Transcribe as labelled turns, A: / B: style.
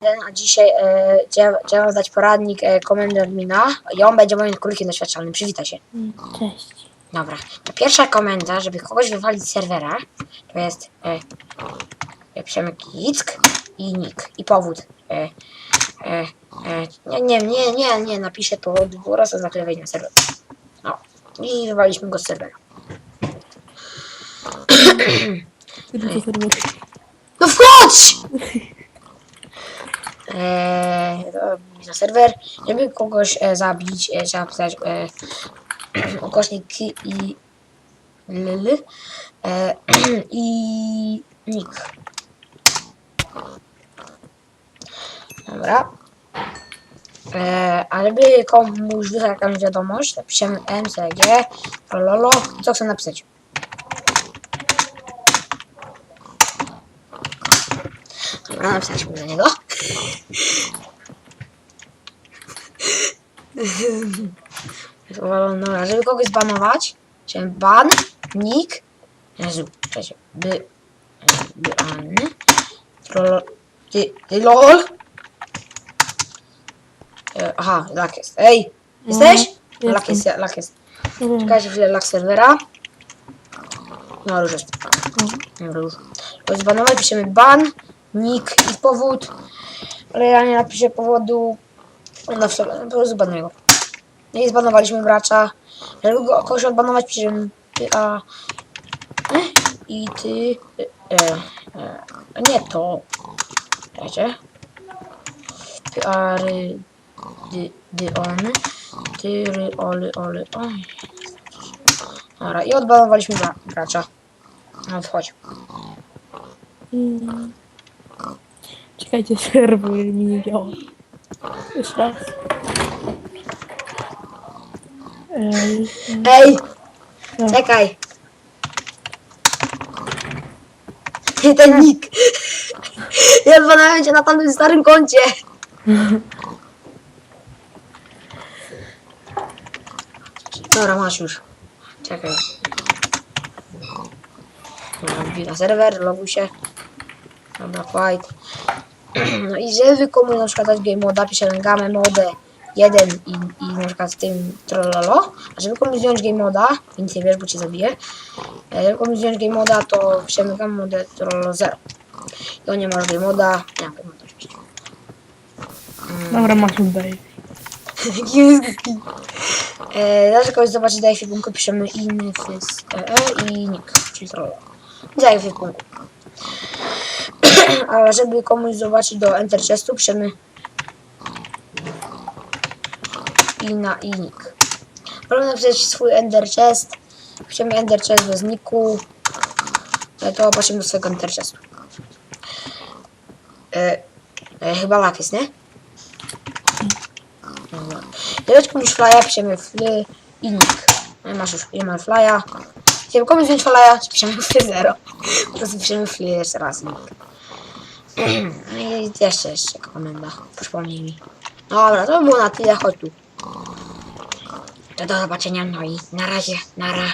A: a dzisiaj e, chciałem chciałem dać poradnik e, komendy admina i on będzie moim królikiem doświadczalnym. Przywitaj się.
B: Cześć.
A: Dobra. To pierwsza komenda, żeby kogoś wywalić z serwera, to jest e, e, Przemek Ick i nick i powód. E, e, e, nie, nie, nie, nie, nie, napiszę to dwa razy zaklejać na serwer. No. I wywaliśmy go z serwera.
B: To?
A: No wchodź! Eee, na serwer, żeby kogoś e, zabić, e, trzeba pisać e, ukośnik i ll e, i nick. Dobra. E, a żeby komuś wysłać jakąś wiadomość, napiszemy mcg, lolo, co chcę napisać. Dobra, napisaliśmy do niego. Dobra, żeby kogoś zbanować, czyli ban, nick, Jezu, cześć, by, by, an, trollo, ty, ty, lol. E, Aha, lak jest. Ej, jesteś?
B: No,
A: Lak jest, lak jest. Czekajcie chwilę, lak serwera. No, już jest. Dobra, już. Zbanować, piszemy ban, nick i powód. Ale ja nie napiszę powodu. No w sobie, po prostu zbanuję go. No zbanowaliśmy gracza. Żeby go kogoś odbanować, piszemy ty, a... E? I ty... E, e, nie to. Wiecie? Ty, a, ry, dy, dy, on. Ty, ry, oly, oly, oj. Dobra, i odbanowaliśmy gra, gracza. No wchodź.
B: Mm. Czekajcie, serwer mi nie działa. Jeszcze raz. Ej,
A: Ej!
B: No.
A: Czekaj! Ten nick! Ja zbanałem cię na tamtym starym koncie! Dobra, masz już. Czekaj. Dobra, na serwer, loguj się. Dobra, fight. No i żeby komuś na przykład dać game moda, piszemy game mode 1 i, i na przykład z tym trollolo. A żeby komuś wziąć game moda, nic nie wiesz, bo cię zabije. Żeby komuś wziąć game moda, to piszemy game mode trollolo 0. I on nie masz game moda. Nie, game moda oczywiście.
B: dobra, masz baby.
A: e, Zawsze kogoś zobaczyć daje filmku, piszemy infys e, e, i nick, czyli trollolo. Daje filmku. A żeby komuś zobaczyć do enter chestu, piszemy i na i nick. Możemy napisać swój ender chest. Piszemy ender chest bez nicku. E, To patrzymy do swojego enter chestu. E, e, chyba lak jest, nie? Dać komuś flya, piszemy fly i nick. No i masz już, nie ma flya. Chciałbym komuś wziąć flya, piszemy fly 0. Po prostu piszemy fly jeszcze raz nick. No i jeszcze, jeszcze komenda. Przypomnij mi. Dobra, to by było na tyle, chodź tu. To do zobaczenia, no i na razie, nara.